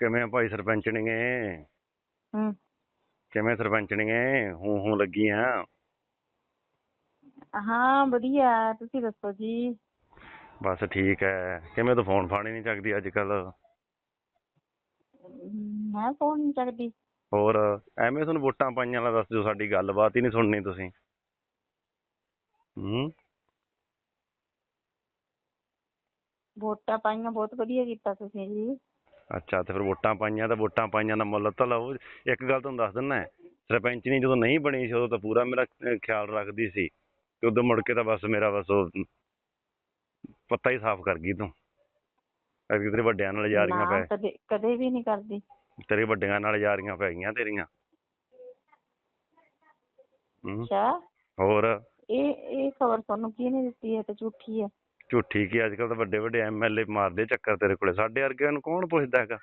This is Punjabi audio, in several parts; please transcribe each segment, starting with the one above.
ਕਿਵੇਂ ਭਾਈ ਸਰਪੰਚ ਨੇ ਹੂੰ। ਕਿਵੇਂ ਸਰਪੰਚ ਨੇ ਹੂੰ ਹੂੰ ਲੱਗੀਆਂ ਹਾਂ ਵਧੀਆ। ਤੁਸੀਂ ਦੱਸੋ ਜੀ? ਬਸ ਠੀਕ ਹੈ ਕਿਵੇਂ ਤੂੰ ਫੋਨ ਫਾਣੀ ਨਹੀਂ ਚੱਕਦੀ ਅੱਜ ਕੱਲ ਮੈਂ ਫੋਨ ਨਹੀਂ ਚੱਕਦੀ। ਹੋਰ ਐਵੇਂ ਤੁਹਾਨੂੰ ਵੋਟਾਂ ਪਾਈਆਂ ਵਾਲਾ ਦੱਸ ਦਿਓ ਸਾਡੀ ਗੱਲਬਾਤ ਹੀ ਨਹੀਂ ਸੁਣਨੀ ਤੁਸੀਂ। ਹੂੰ। ਵੋਟਾਂ ਪਾਈਆਂ ਬਹੁਤ ਵਧੀਆ ਕੀਤਾ ਤੁਸੀਂ ਜੀ। ਅੱਛਾ ਤੇ ਫਿਰ ਵੋਟਾਂ ਪਾਈਆਂ ਤਾਂ ਵੋਟਾਂ ਪਾਈਆਂ ਦਾ ਮੁੱਲ ਤਾਂ ਲਓ ਇੱਕ ਗੱਲ ਤੁਹਾਨੂੰ ਦੱਸ ਦਿੰਦਾ ਸਰਪੰਚਣੀ ਜਦੋਂ ਨਹੀਂ ਬਣੀ ਸੀ ਉਦੋਂ ਤਾਂ ਪੂਰਾ ਮੇਰਾ ਖਿਆਲ ਰੱਖਦੀ ਸੀ ਤੇ ਉਦੋਂ ਮੁੜ ਕੇ ਤਾਂ ਬਸ ਮੇਰਾ ਬਸ ਉਹ ਪੱਤਾ ਹੀ ਸਾਫ਼ ਕਰ ਗਈ ਤੂੰ। ਅਗੇ ਤੇਰੇ ਵੱਡਿਆਂ ਨਾਲ ਯਾਰੀਆਂ ਪੈ ਕਦੇ ਕਦੇ ਵੀ ਨਹੀਂ ਕਰਦੀ। ਤੇਰੇ ਵੱਡਿਆਂ ਨਾਲ ਯਾਰੀਆਂ ਪੈ ਗਈਆਂ ਤੇਰੀਆਂ। ਅੱਛਾ। ਹੋਰ? ਇਹ ਇਹ ਖਬਰ ਤੁਹਾਨੂੰ ਕਿਹਨੇ ਦਿੱਤੀ ਹੈ ਤੇ ਝੂਠੀ ਹੈ। ਝੂਠੀ ਕੀ ਅੱਜ ਕੱਲ ਤਾਂ ਵੱਡੇ ਵੱਡੇ ਐਮਐਲਏ ਮਾਰਦੇ ਚੱਕਰ ਤੇਰੇ ਕੋਲੇ। ਸਾਡੇ ਵਰਗਿਆਂ ਨੂੰ ਕੌਣ ਪੁੱਛਦਾ ਹੈਗਾ?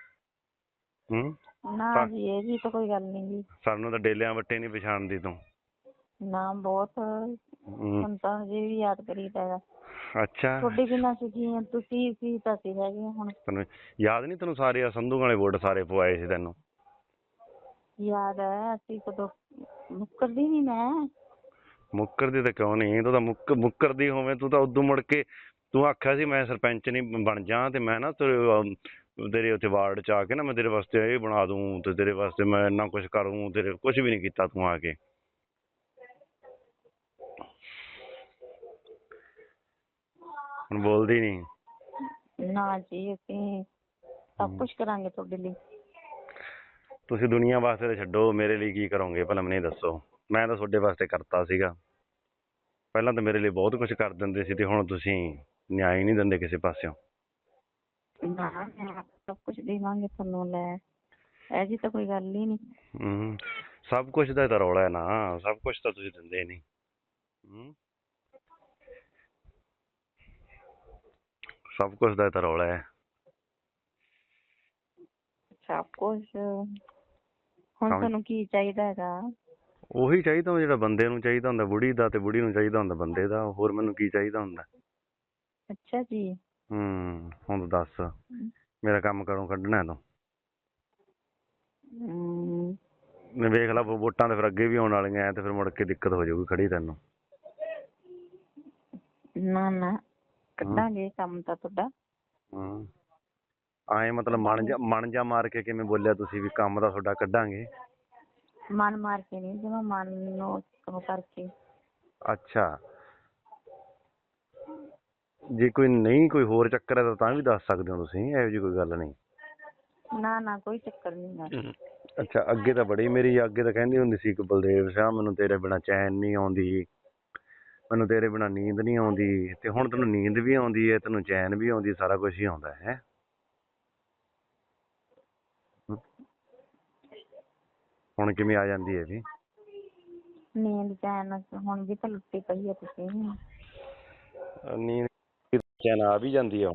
ਹੂੰ? ਨਾ। ਜੀ ਇਹ ਜੀ ਤਾਂ ਕੋਈ ਗੱਲ ਨਹੀਂ ਜੀ। ਸਾਨੂੰ ਤਾਂ ਡੇਲਿਆਂ ਵੱਟੇ ਨਹੀਂ ਪਛਾਣਦੀ ਤੂੰ। ਨਾ ਬਹੁਤ ਹੁਣ ਤਾਂ ਹਜੇ ਵੀ ਯਾਦ ਕਰੀਦਾ ਹੈਗਾ। ਅੱਛਾ। ਤੁਹਾਡੇ ਬਿਨਾਂ ਸੀ ਤੁਸੀਂ ਸੀ ਤਾਂ ਅਸੀਂ ਹੈਗੇ ਹੁਣ। ਤੈਨੂੰ ਯਾਦ ਨਹੀਂ ਤੈਨੂੰ ਸਾਰੇ ਆ? ਸੰਧੂ ਵਾਲੇ ਵੋਟ ਸਾਰੇ ਪਵਾਏ ਸੀ ਤੈਨੂੰ। ਯਾਦ ਹੈ ਅਸੀਂ ਕਦੋਂ? ਮੁੱਕਰਦੀ ਨਹੀਂ ਮੈਂ। ਮੁੱਕਰਦੀ ਤਾਂ ਕਿਉਂ ਨਹੀਂ? ਤੂੰ ਤਾਂ ਮੁੱਕ ਮੁੱਕਰਦੀ ਹੋਵੇਂ ਤੂੰ ਤਾਂ ਉਦੋਂ ਮੁੜ ਕੇ ਤੂੰ ਆਖਿਆ ਸੀ ਮੈਂ ਸਰਪੰਚ ਨਹੀਂ ਬਣ ਜਾ ਤੇ ਮੈਂ ਨਾ ਤੇਰੇ ਤੇਰੇ ਉੱਥੇ ਵਾਰਡ ਚ ਆ ਕੇ ਨਾ ਮੈਂ ਤੇਰੇ ਵਾਸਤੇ ਇਹ ਬਣਾ ਦੂੰ ਤੇ ਤੇਰੇ ਵਾਸਤੇ ਮੈਂ ਇੰਨਾ ਕੁਝ ਕਰੂੰ ਤੇਰੇ ਕੁਝ ਵੀ ਨਹੀਂ ਕੀਤਾ ਤੂੰ ਆ ਕੇ। ਹੁਣ ਬੋਲਦੀ ਨਹੀਂ। ਨਾ ਜੀ ਅਸੀਂ ਸਭ ਕੁਝ ਕਰਾਂਗੇ ਤੁਹਾਡੇ ਲਈ। ਤੁਸੀਂ ਦੁਨੀਆ ਵਾਸਤੇ ਛੱਡੋ ਮੇਰੇ ਲਈ ਕੀ ਕਰੋਗੇ ਭਲਾ ਮੈਨੂੰ ਦੱਸੋ। ਮੈਂ ਤਾਂ ਤੁਹਾਡੇ ਵਾਸਤੇ ਕਰਤਾ ਸੀਗਾ। ਪਹਿਲਾਂ ਤਾਂ ਮੇਰੇ ਲਈ ਬਹੁਤ ਕੁਝ ਕਰ ਦਿੰਦੇ ਸੀ ਤੇ ਹੁਣ ਤੁਸੀਂ ਨਿਆਂ ਹੀ ਨਹੀਂ ਦਿੰਦੇ ਕਿਸੇ ਪਾਸਿਓਂ। ਨਾ ਨਾ, ਸਭ ਕੁਝ ਦੇਵਾਂਗੇ ਤੁਹਾਨੂੰ ਲੈ। ਇਹ ਜੀ ਤਾਂ ਕੋਈ ਗੱਲ ਹੀ ਨਹੀਂ। ਹਮ, ਸਭ ਕੁਝ ਦਾ ਤਾਂ ਰੌਲਾ ਹੈ ਨਾ ਸਭ ਕੁਝ ਤਾਂ ਤੁਸੀਂ ਦਿੰਦੇ ਨਹੀਂ। ਹਮ? ਸਭ ਕੁਝ ਦਾ ਤਾਂ ਰੌਲਾ ਹੈ। ਸਭ ਕੁਝ ਹੁਣ ਸਮਝ- ਤੁਹਾਨੂੰ ਕੀ ਚਾਹੀਦਾ ਹੈਗਾ? ਉਹੀ ਚਾਹੀਦਾ ਹੁੰਦਾ ਜਿਹੜਾ ਬੰਦੇ ਨੂੰ ਚਾਹੀਦਾ ਹੁੰਦਾ ਬੁੜੀ ਦਾ ਤੇ ਬੁੜੀ ਨੂੰ ਚਾਹੀਦਾ ਹੁੰਦਾ ਬੰਦੇ ਦਾ। ਹੋਰ ਮੈਨੂੰ ਕੀ ਚਾਹੀਦਾ ਹੁੰਦਾ? ਅੱਛਾ ਜੀ। ਹੂੰ ਹੁਣ ਦੱਸ। ਮੇਰਾ ਕੰਮ ਕਰੋ ਕੱਢਣਾ ਤੂੰ? ਹਮ, ਨੇ ਵੇਖ ਲਾ ਵੋ- ਵੋਟਾਂ ਤੇ ਫਿਰ ਅੱਗੇ ਵੀ ਆਉਣ ਵਾਲੀਆਂ ਐ ਤੇ ਫਿਰ ਮੁੜ ਕੇ ਦਿੱਕਤ ਹੋ ਜਾਊਗੀ ਖੜੀ ਤੈਨੂੰ। ਨਾ ਨਾ। ਕੱਢਾਂਗੇ ਕੰਮ ਤਾਂ ਤੁਹਾਡਾ। ਹੂੰ। ਆਏ ਮਤਲਬ ਮਨ ਜਾ ਮਨ ਜਾ ਮਾਰ ਕੇ ਕਿਵੇਂ ਬੋਲਿਆ ਤੁਸੀਂ ਵੀ ਕੰਮ ਦਾ ਤੁਹਾਡਾ ਕੱਢਾਂਗੇ? ਮਨ ਮਾਰ ਕੇ ਨਹੀਂ ਜਿਵੇਂ ਮਨ ਨੂੰ ਉਹ ਕਰਕੇ। ਅੱਛਾ। ਜੇ ਕੋਈ ਨਹੀਂ ਕੋਈ ਹੋਰ ਚੱਕਰ ਹੈ ਤਾਂ ਤਾਂ ਵੀ ਦੱਸ ਸਕਦੇ ਹੋ ਤੁਸੀਂ ਇਹੋ ਜਿਹੀ ਕੋਈ ਗੱਲ ਨਹੀਂ। ਨਾ ਨਾ ਕੋਈ ਚੱਕਰ ਨਹੀਂ ਹੈ। ਅੱਛਾ ਅੱਗੇ ਤਾਂ ਬੜੀ ਮੇਰੀ ਅੱਗੇ ਤਾਂ ਕਹਿੰਦੀ ਹੁੰਦੀ ਸੀ ਕਿ ਬਲਦੇਵ ਸਿੰਘ ਮੈਨੂੰ ਤੇਰੇ ਬਿਨਾ ਚੈਨ ਨਹੀਂ ਆਉਂਦੀ। ਮੈਨੂੰ ਤੇਰੇ ਬਿਨਾ ਨੀਂਦ ਨਹੀਂ ਆਉਂਦੀ ਤੇ ਹੁਣ ਤੈਨੂੰ ਨੀਂਦ ਵੀ ਆਉਂਦੀ ਹੈ ਤੈਨੂੰ ਚੈਨ ਵੀ ਆਉਂਦੀ ਸਾਰਾ ਕੁਝ ਹੀ ਆਉਂਦਾ ਹੈ। ਹੁਣ ਕਿਵੇਂ ਆ ਜਾਂਦੀ ਹੈ ਵੀ? ਨੀਂਦ ਚੈਨ ਹੁਣ ਵੀ ਤਾਂ ਲੁੱਟੀ ਪਈ ਹੈ ਤੁਸੀਂ ਨੀਂਦ ਚੈਨ ਆ ਵੀ ਜਾਂਦੀ ਹੈ।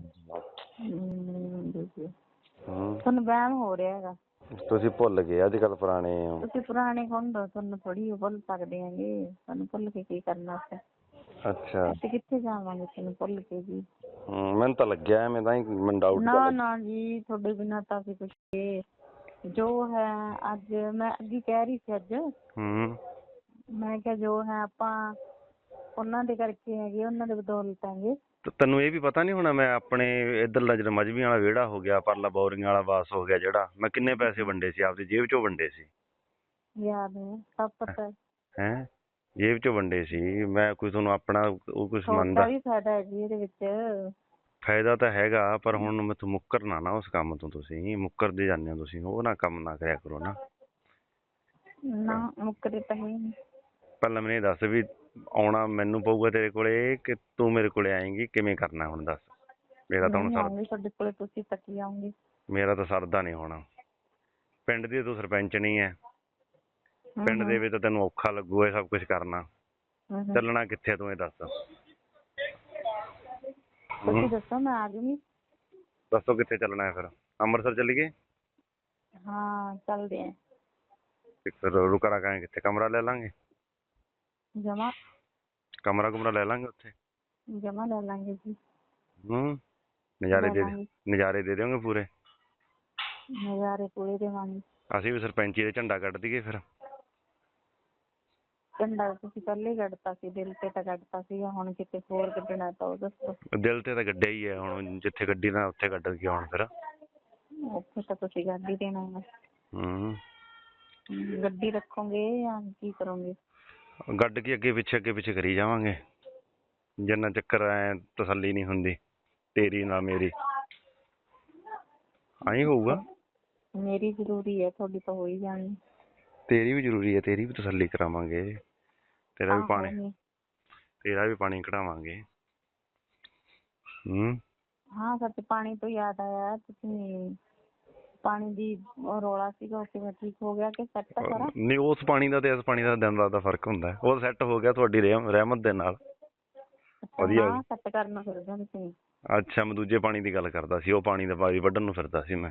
ਹੂੰ। ਤੁਹਾਨੂੰ ਵਹਿਮ ਹੋ ਰਿਹਾ ਹੈਗਾ। ਤੁਸੀਂ ਭੁੱਲ ਗਏ ਅੱਜ ਕੱਲ ਪੁਰਾਣੇ ਹੋ। ਤੁਸੀਂ ਪੁਰਾਣੇ ਕੌਣ ਦੋ ਤੁਹਾਨੂੰ ਥੋੜੀ ਭੁੱਲ ਸਕਦੇ ਹੈਗੇ। ਤੁਹਾਨੂੰ ਭੁੱਲ ਕੇ ਕੀ ਕਰਨਾ ਫਿਰ। ਅੱਛਾ। ਅਸੀਂ ਕਿੱਥੇ ਜਾਵਾਂਗੇ ਤੁਹਾਨੂੰ ਭੁੱਲ ਕੇ ਜੀ? ਹੂੰ ਮੈਨੂੰ ਤਾਂ ਲੱਗਿਆ ਐਵੇਂ ਤਾਂ ਹੀ ਮੈਨੂੰ ਡਾਊਟ ਨਾ ਨਾ ਜੀ ਤੁਹਾਡੇ ਬਿਨਾਂ ਤਾਂ ਅਸੀਂ ਕੁਛ ਇਹ ਜੋ ਹੈ ਅੱਜ ਮੈਂ ਅੱਗੇ ਕਹਿ ਰਹੀ ਸੀ ਅੱਜ। ਹੂੰ ਮੈਂ ਕਿਹਾ ਜੋ ਹੈ ਆਪਾਂ ਉਹਨਾਂ ਦੇ ਕਰਕੇ ਹੈਗੇ ਉਹਨਾਂ ਦੇ ਬਦੌਲਤ ਹੈਗੇ। ਤੇ ਤੈਨੂੰ ਇਹ ਵੀ ਪਤਾ ਨਹੀਂ ਹੋਣਾ ਮੈਂ ਆਪਣੇ ਇਧਰਲਾ ਜਿਹੜਾ ਮਜਬੀ ਵਾਲਾ ਵਿਹੜਾ ਹੋ ਗਿਆ ਪਰਲਾ ਬੋਰਿੰਗ ਵਾਲਾ ਵਾਸ ਹੋ ਗਿਆ ਜਿਹੜਾ ਮੈਂ ਕਿੰਨੇ ਪੈਸੇ ਵੰਡੇ ਸੀ ਆਪਦੀ ਜੇਬ ਚੋਂ ਵੰਡੇ ਸੀ। ਯਾਦ ਹੈ ਸਭ ਪਤਾ ਹੈ। ਹੈ? ਜੇਬ ਚੋਂ ਵੰਡੇ ਸੀ ਮੈਂ ਕੋਈ ਤੁਹਾਨੂੰ ਆਪਣਾ ਉਹ ਕੁਝ ਮੰਨਦਾ। ਵੀ ਫਾਇਦਾ ਹੈ ਜੀ ਇਹਦੇ ਵਿੱਚ। ਫਾਇਦਾ ਤਾਂ ਹੈਗਾ ਪਰ ਹੁਣ ਮੈਥੋਂ ਮੁੱਕਰਨਾ ਨਾ ਉਸ ਕੰਮ ਤੋਂ ਤੁਸੀਂ ਮੁੱਕਰਦੇ ਜਾਂਦੇ ਹੋ ਤੁਸੀਂ ਉਹ ਨਾ ਕੰਮ ਨਾ ਕਰਿਆ ਕਰੋ ਨਾ। ਨਾ ਮੁੱਕਦੇ ਤਾਂ ਹੈ ਨਹੀਂ। ਪਹਿਲਾਂ ਮੈਨੂੰ ਇਹ ਦੱਸ ਵੀ ਆਉਣਾ ਮੈਨੂੰ ਪਊਗਾ ਤੇਰੇ ਕੋਲੇ ਕਿ ਤੂੰ ਮੇਰੇ ਕੋਲੇ ਆਏਂਗੀ ਕਿਵੇਂ ਕਰਨਾ ਹੁਣ ਦੱਸ? ਮੇਰਾ ਤਾਂ ਹੁਣ ਨਹੀਂ ਸਰ ਆਉਂਗੀ ਤੁਹਾਡੇ ਕੋਲੇ ਤੁਸੀਂ ਤੱਕੀ ਆਉਂਗੇ। ਮੇਰਾ ਤਾਂ ਸਰਦਾ ਨਹੀਂ ਹੋਣਾ। ਪਿੰਡ ਦੀ ਤੂੰ ਸਰਪੰਚ ਨਹੀਂ ਹੈ ਪਿੰਡ ਦੇ ਵਿੱਚ ਤਾਂ ਤੈਨੂੰ ਔਖਾ ਲੱਗੂ ਇਹ ਸਭ ਕੁਝ ਕਰਨਾ। ਚੱਲਣਾ ਕਿੱਥੇ ਤੂੰ ਇਹ ਦੱਸ? ਤੁਸੀਂ ਦੱਸੋ ਮੈਂ ਆ ਜੂਗੀ। ਦੱਸੋ ਕਿੱਥੇ ਚੱਲਣਾ ਹੈ ਫਿਰ? ਅੰਮ੍ਰਿਤਸਰ ਚੱਲੀਏ ਹਾਂ ਚੱਲਦੇ ਆ ਫਿਰ ਰੁਕਾ ਰਕਾਂਗੇ ਕਿੱਥੇ ਕਮਰਾ ਲੈ ਲਾਂਗੇ? ਜਮਾ। ਕਮਰਾ ਕੁਮਰਾ ਲੈ ਲਾਂਗੇ ਉੱਥੇ? ਜਮਾ ਲੈ ਲਾਂਗੇ ਜੀ। ਹੂੰ ਨਜ਼ਾਰੇ ਲੈ ਦੇ ਲਾਂਗੇ। ਨਜ਼ਾਰੇ ਦੇ ਦਿਓਗੇ ਪੂਰੇ? ਨਜ਼ਾਰੇ ਪੂਰੇ ਦੇਵਾਂਗੇ। ਅਸੀਂ ਵੀ ਸਰਪੰਚੀ ਦੇ ਝੰਡਾ ਕੱਢ ਦਈਏ ਫਿਰ। ਝੰਡਾ ਤੁਸੀਂ ਪਹਿਲੇ ਕੱਢਤਾ ਸੀ ਦਿਲ ਤੇ ਤਾਂ ਕੱਢਤਾ ਸੀਗਾ ਹੁਣ ਕਿਤੇ ਹੋਰ ਕੱਢਣਾ ਤਾਂ ਉਹ ਦੱਸੋ। ਦਿਲ ਤੇ ਤਾਂ ਗੱਡਿਆ ਹੀ ਹੈ ਹੁਣ ਜਿੱਥੇ ਗੱਡੀ ਨਾ ਉੱਥੇ ਕੱਢ ਕੇ ਹੁਣ ਫਿਰ। ਉੱਥੇ ਤਾਂ ਤੁਸੀਂ ਹੀ ਦੇਣਾ ਹੈ। ਹੂੰ। ਗੱਡੀ ਰੱਖੋਗੇ ਜਾਂ ਕੀ ਕਰੋਗੇ? ਗੱਡ ਕੇ ਅੱਗੇ ਪਿੱਛੇ ਅੱਗੇ ਪਿੱਛੇ ਕਰੀ ਜਾਵਾਂਗੇ। ਜਿੰਨਾ ਚੱਕਰ ਐ ਤਸੱਲੀ ਨਹੀਂ ਹੁੰਦੀ ਤੇਰੀ ਨਾ ਮੇਰੀ। ਆਈ ਹੋਊਗਾ। ਮੇਰੀ ਜ਼ਰੂਰੀ ਹੈ ਤੁਹਾਡੀ ਤਾਂ ਹੋ ਹੀ ਜਾਣੀ। ਤੇਰੀ ਵੀ ਜ਼ਰੂਰੀ ਹੈ ਤੇਰੀ ਵੀ ਤਸੱਲੀ ਕਰਾਵਾਂਗੇ। ਤੇਰਾ ਵੀ ਪਾਣੀ। ਤੇਰਾ ਵੀ ਪਾਣੀ ਕਢਾਵਾਂਗੇ। ਹੂੰ। ਹਾਂ ਸੱਚ ਪਾਣੀ ਤੋਂ ਯਾਦ ਆਇਆ ਤੁਸੀਂ ਪਾਣੀ ਦੀ ਰੌਲਾ ਸੀਗਾ ਉਹ ਕਿਵੇਂ ਠੀਕ ਹੋ ਗਿਆ ਕਿ ਸੈੱਟ ਆ ਸਾਰਾ ਨਹੀਂ ਉਸ ਪਾਣੀ ਦਾ ਤੇ ਇਸ ਪਾਣੀ ਦਾ ਦਿਨ ਰਾਤ ਦਾ ਫ਼ਰਕ ਹੁੰਦਾ ਹੈ। ਉਹ ਸੈੱਟ ਹੋ ਗਿਆ ਤੁਹਾਡੀ ਰਹਿਮ- ਰਹਿਮਤ ਦੇ ਨਾਲ। ਵਧੀਆ। ਹਾਂ ਸੈੱਟ ਕਰਨ ਫਿਰਦੇ ਹੋ ਤੁਸੀਂ ਅੱਛਾ ਮੈਂ ਦੂਜੇ ਪਾਣੀ ਦੀ ਗੱਲ ਕਰਦਾ ਸੀ ਉਹ ਪਾਣੀ ਦਾ ਪਾਣੀ ਵੱਢਣ ਨੂੰ ਫਿਰਦਾ ਸੀ ਮੈਂ।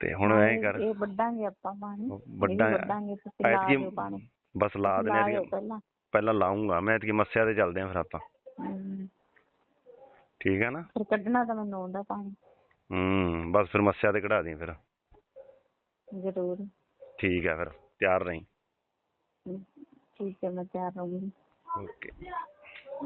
ਤੇ ਹੁਣ ਐਂ ਇਹ- ਕਰ। ਇਹ ਵੱਢਾਂਗੇ ਆਪਾਂ ਪਾਣੀ। ਇਹ ਵੀ ਵੱਡਾ ਵੱਢਾਂਗੇ ਤੁਸੀਂ ਲਾ ਐਤਕੀ ਦਿਓ ਪਾਣੀ। ਬਸ ਲਾ ਲਾ ਦੇਣੇ ਦਿਓ ਪਹਿਲਾਂ। ਪਹਿਲਾਂ ਲਾਉਂਗਾ ਮੈਂ ਐਤਕੀ ਮੱਸਿਆ ਤੇ ਚੱਲਦੇ ਆਂ ਫਿਰ ਆਪਾਂ। ਹਮ, ਠੀਕ ਹੈ ਨਾ? ਫਿਰ ਕੱਢਣਾ ਤਾਂ ਮੈਨੂੰ ਆਉਂਦਾ ਪਾਣੀ। ਹੂੰ ਬਸ ਫਿਰ ਮੱਸਿਆ ਤੇ ਕਢਾ ਦੀ ਫਿਰ। ਜ਼ਰੂਰ। ਠੀਕ ਹੈ ਫਿਰ ਤਿਆਰ ਰਹੀਂ। ਠੀਕ ਹੈ ਮੈਂ ਤਿਆਰ ਰਹੂੰਗੀ ਓਕੇ।